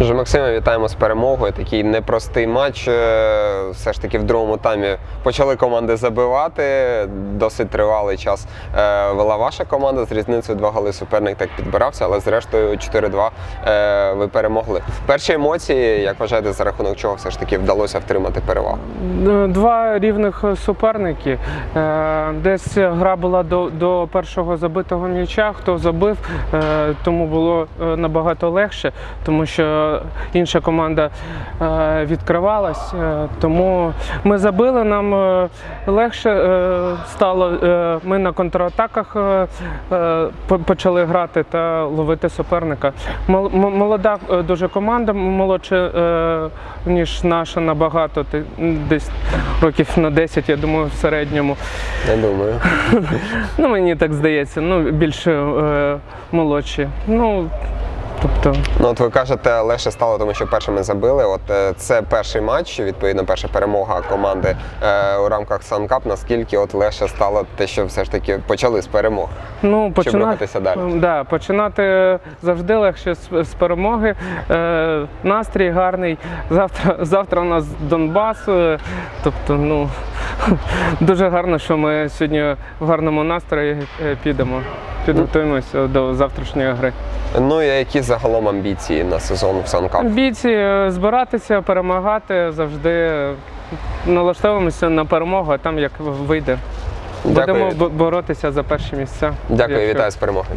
Вже Максиме, вітаємо з перемогою. Такий непростий матч. Е, Все ж таки в другому таймі почали команди забивати. Досить тривалий час е, вела ваша команда з різницею два голи. Суперник так підбирався, але зрештою 4-2 е, ви перемогли. Перші емоції, як вважаєте, за рахунок чого все ж таки вдалося втримати перевагу? Два рівних суперники. Десь гра була до, до першого забитого м'яча. Хто забив, тому було набагато легше, тому що інша команда е, відкривалась. Е, Тому ми забили, нам е, легше стало. Ми на контратаках по- почали грати та ловити суперника. Молода дуже команда, молодша, е, ніж наша набагато, десь років на 10, я думаю, в середньому. Не думаю. Ну, мені так здається, ну, більше молодші. Ну, тобто, Ну, от ви кажете, легше стало, тому що першими забили. От е, це перший матч, відповідно, перша перемога команди е, у рамках Санкап. Наскільки от легше стало те, що все ж таки почали з перемог? ну, починати, рухатися далі? Да, починати завжди легше з, з перемоги. Е, настрій гарний. Завтра, завтра у нас Донбас. е, Тобто, ну, дуже гарно, що ми сьогодні в гарному настрої е, підемо. Підготуємося до завтрашньої гри. Ну і які загалом амбіції на сезон в Санкап? Амбіції е, збиратися, перемагати завжди налаштовуємося на перемогу, а там як вийде. Будемо Дякую, бо- боротися за перші місця. дякую, Якщо- вітаю з перемогою.